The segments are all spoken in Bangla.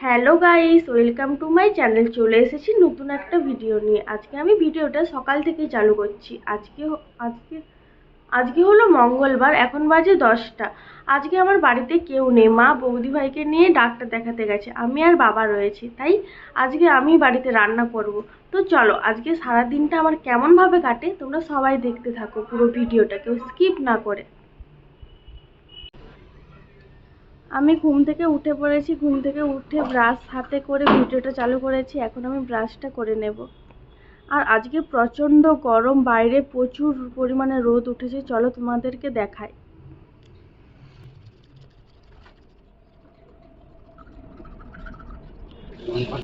Hello guys welcome to my channel চলে এসেছি নতুন একটা ভিডিও নিয়ে। আজকে আমি ভিডিওটা সকাল থেকেই চালু করছি। আজকে আজকে আজকে হলো মঙ্গলবার, এখন বাজে দশটা। আজকে আমার বাড়িতে কেউ নেই। মা বৌদি ভাইকে নিয়ে ডাক্তার দেখাতে গেছে। আমি আর বাবা রয়েছি। তাই আজকে আমি বাড়িতে রান্না করব। তো চলো, আজকে সারা দিনটা আমার কেমনভাবে কাটে তোমরা সবাই দেখতে থাকো পুরো ভিডিওটা কেউ স্কিপ না করে। আমি ঘুম থেকে উঠে পড়েছি, ঘুম থেকে উঠে ব্রাশ হাতে করে ভিডিওটা চালু করেছি, এখন আমি ব্রাশটা করে নেব। আর আজকে প্রচণ্ড গরম, বাইরে প্রচুর পরিমাণে রোদ উঠেছে, চলো তোমাদেরকে দেখাই।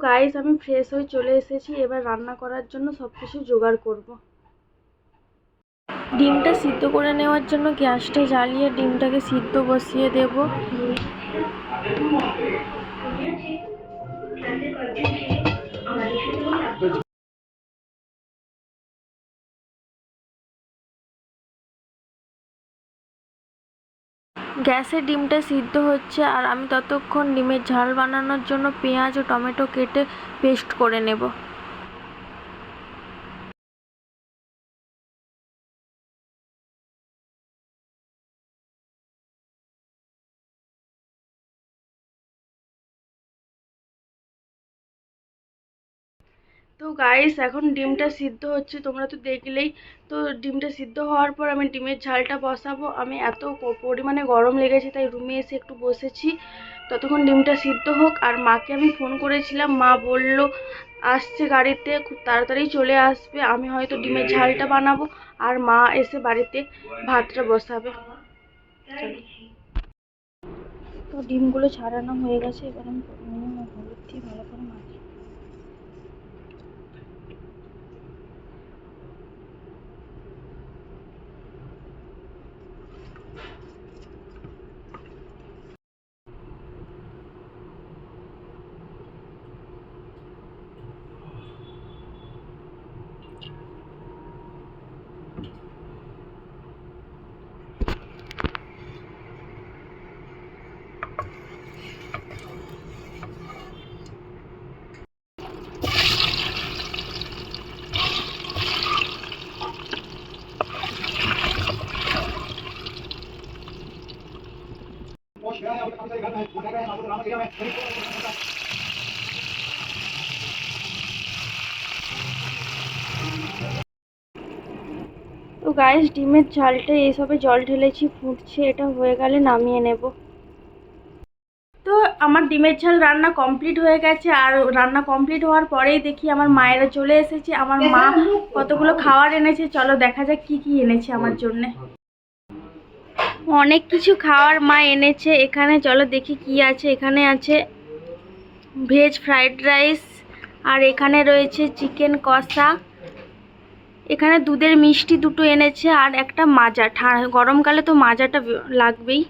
গাইস আমি ফ্রেশ হয়ে চলে এসেছি, এবার রান্না করার জন্য সব কিছু জোগাড় করব। ডিমটা সিদ্ধ করে নেওয়ার জন্য গ্যাসটা জ্বালিয়ে ডিমটাকে সিদ্ধ বসিয়ে দেব। গ্যাসে ডিমটা সিদ্ধ হচ্ছে আর আমি ততক্ষণ ডিমের ঝাল বানানোর জন্য পেঁয়াজ ও টমেটো কেটে পেস্ট করে নেব। তো গাইস এখন ডিমটা সিদ্ধ হচ্ছে, তোমরা তো দেখলেই। তো ডিমটা সিদ্ধ হওয়ার পর আমি ডিমের ঝালটা বসাবো। আমি এত পরিমাণে গরম লেগেছে, তাই রুমে এসে একটু বসেছি। ততক্ষণ ডিমটা সিদ্ধ হোক। আর মাকে আমি ফোন করেছিলাম, মা বলল, আসছে গাড়িতে, খুব তাড়াতাড়ি চলে আসবে। আমি হয়তো ডিমের ঝালটা বানাবো। আর মা এসে বাড়িতে ভাতটা বসাবে। তো ডিমগুলো ছাড়ানো হয়ে গেছে। এবার আমি হলুদ দিয়ে ভালো করে মাখি তো গাইস ডিমের ঝালটা এইসবে জল ঢেলেছি ফুটছে এটা হয়ে গেলে নামিয়ে নেব। তো আমার ডিমের ঝাল রান্না কমপ্লিট হয়ে গেছে আর রান্না কমপ্লিট হওয়ার পরেই দেখি আমার মায়েরা চলে এসেছে আমার মা কতগুলো খাবার এনেছে চলো দেখা যাক কি কি এনেছে আমার জন্যে। অনেক কিছু খাওয়ার মা এনেছে। এখানে চলো দেখি কি আছে। এখানে আছে ভেজ ফ্রাইড রাইস আর এখানে রয়েছে চিকেন কষা। এখানে দুধের মিষ্টি দুটো এনেছে আর একটা মাজা। গরমকালে তো মাজাটা লাগবেই।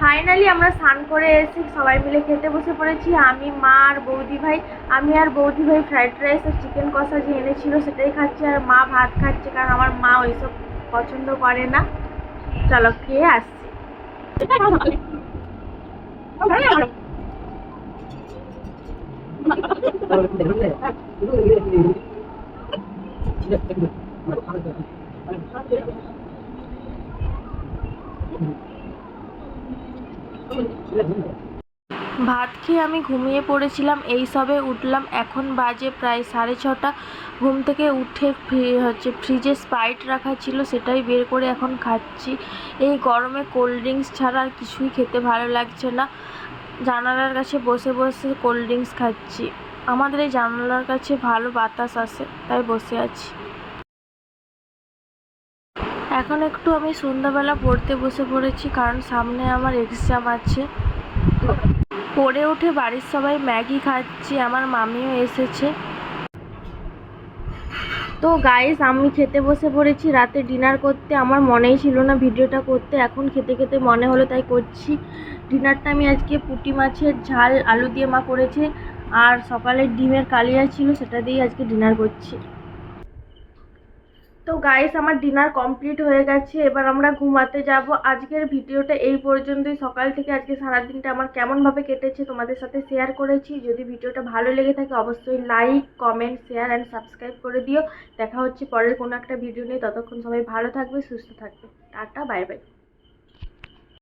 ফাইনালি আমরা স্নান করে এসে সবাই মিলে খেতে বসে পড়েছি। আমি, মা আর বৌদি ভাই। আমি আর বৌদি ভাই ফ্রাইড রাইস আর চিকেন কষা যে এনেছিল সেটাই খাচ্ছি আর মা ভাত খাচ্ছে কারণ আমার মা ওইসব পছন্দ করে না। চলো খেয়ে আসছি। ভাত খেয়ে আমি ঘুমিয়ে পড়েছিলাম, এই সবে উঠলাম। এখন বাজে প্রায় সাড়ে ছটা। ঘুম থেকে উঠে হচ্ছে ফ্রিজে স্প্রাইট রাখা ছিল, সেটাই বের করে এখন খাচ্ছি। এই গরমে কোল্ড ড্রিঙ্কস ছাড়া আর কিছুই খেতে ভালো লাগছে না। জানালার কাছে বসে বসে কোল্ড ড্রিঙ্কস খাচ্ছি। আমাদের এই জানালার কাছে ভালো বাতাস আসে, তাই বসে আছি। এখন একটু আমি সন্ধ্যাবেলা পড়তে বসে পড়েছি, কারণ সামনে আমার এক্সাম আছে। পড়ে উঠে বাড়ির সবাই ম্যাগি খাচ্ছি, আমার মামিও এসেছে। তো গাইস আমি খেতে বসে পড়েছি, রাতে ডিনার করতে, আমার মনেই ছিল না ভিডিওটা করতে, এখন খেতে খেতে মনে হলো তাই করছি। ডিনারটা আমি আজকে পুঁটি মাছের ঝাল, আলু দিয়ে মা করেছে, আর সকালে ডিমের কালিয়া ছিল, সেটা দিয়েই আজকে ডিনার করছি। তো গাইস আমার ডিনার কমপ্লিট হয়ে গেছে। এবার আমরা ঘুমাতে যাব। আজকের ভিডিওটা এই পর্যন্তই। সকাল থেকে আজকে সারাদিনটা আমার কেমনভাবে কেটেছে তোমাদের সাথে শেয়ার করেছি। যদি ভিডিওটা ভালো লেগে থাকে, অবশ্যই like comment share and subscribe করে দিও। দেখা হচ্ছে পরের কোনো একটা ভিডিও নিয়ে। ততক্ষণ সবাই ভালো থাকবে, সুস্থ থাকবে। Tata bye bye